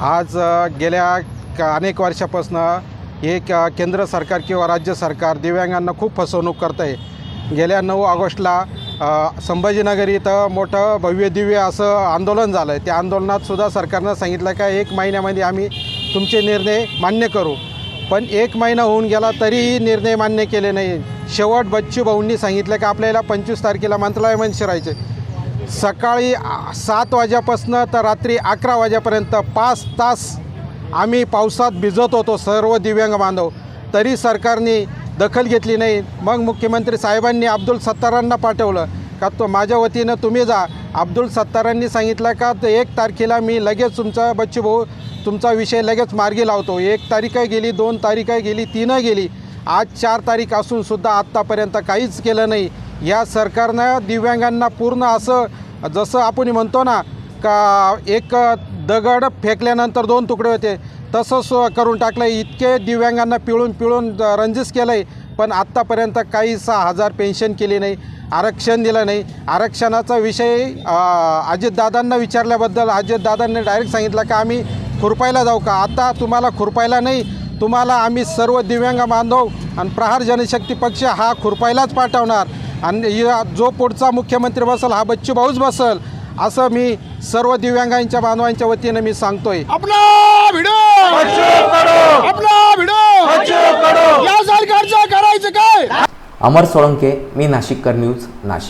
आज गेल्या अनेक वर्षापासून हे क- केंद्र सरकार किंवा राज्य सरकार दिव्यांगांना खूप फसवणूक करत आहे गेल्या नऊ ऑगस्टला संभाजीनगर इथं मोठं भव्य दिव्य असं आंदोलन झालं आहे त्या आंदोलनातसुद्धा सरकारनं सांगितलं का एक महिन्यामध्ये आम्ही तुमचे निर्णय मान्य करू. पण एक महिना होऊन गेला तरीही निर्णय मान्य केले नाही. शेवट बच्चू भाऊंनी सांगितलं की आपल्याला पंचवीस तारखेला मंत्रालयामध्ये शिरायचे सकाळी सात वाजेपासून तर रात्री अकरा वाजेपर्यंत पाच तास आम्ही पावसात भिजत होतो सर्व दिव्यांग बांधव. तरी सरकारने दखल घेतली नाही. मग मुख्यमंत्री साहेबांनी अब्दुल सत्तारांना पाठवलं का तो माझ्या वतीनं तुम्ही जा. अब्दुल सत्तारांनी सांगितलं का तर एक तारखेला मी लगेच तुमचा बच्चूभाऊ तुमचा विषय लगेच मार्गी लावतो. एक तारीखही गेली दोन तारीखही गेली तीनही गेली. आज चार तारीख असूनसुद्धा आत्तापर्यंत काहीच केलं नाही. या सरकारनं दिव्यांगांना पूर्ण असं जसं आपण म्हणतो ना का एक दगड फेकल्यानंतर दोन तुकडे होते तसंच करून टाकलं इतके दिव्यांगांना पिळून पिळून रंजीस केलं आहे पण आत्तापर्यंत काही सहा हजार पेन्शन केली नाही आरक्षण दिलं नाही. आरक्षणाचा विषय अजितदादांना विचारल्याबद्दल अजितदादांनी डायरेक्ट सांगितलं का आम्ही खुरपायला जाऊ का? आता तुम्हाला खुरपायला नाही तुम्हाला आम्ही सर्व दिव्यांग बांधव आणि प्रहार जनशक्ती पक्ष हा खुरपायलाच पाठवणार. आणि या- जो पुढचा मुख्यमंत्री बसल हा बच्चू भाऊच बसल असं मी सर्व दिव्यांगांच्या बांधवांच्या वतीनं मी सांगतोय. अपना भिडो! अपना भिडो! या सरकारचं करायचं काय? अमर सोळंके मी नाशिककर न्यूज नाशिक.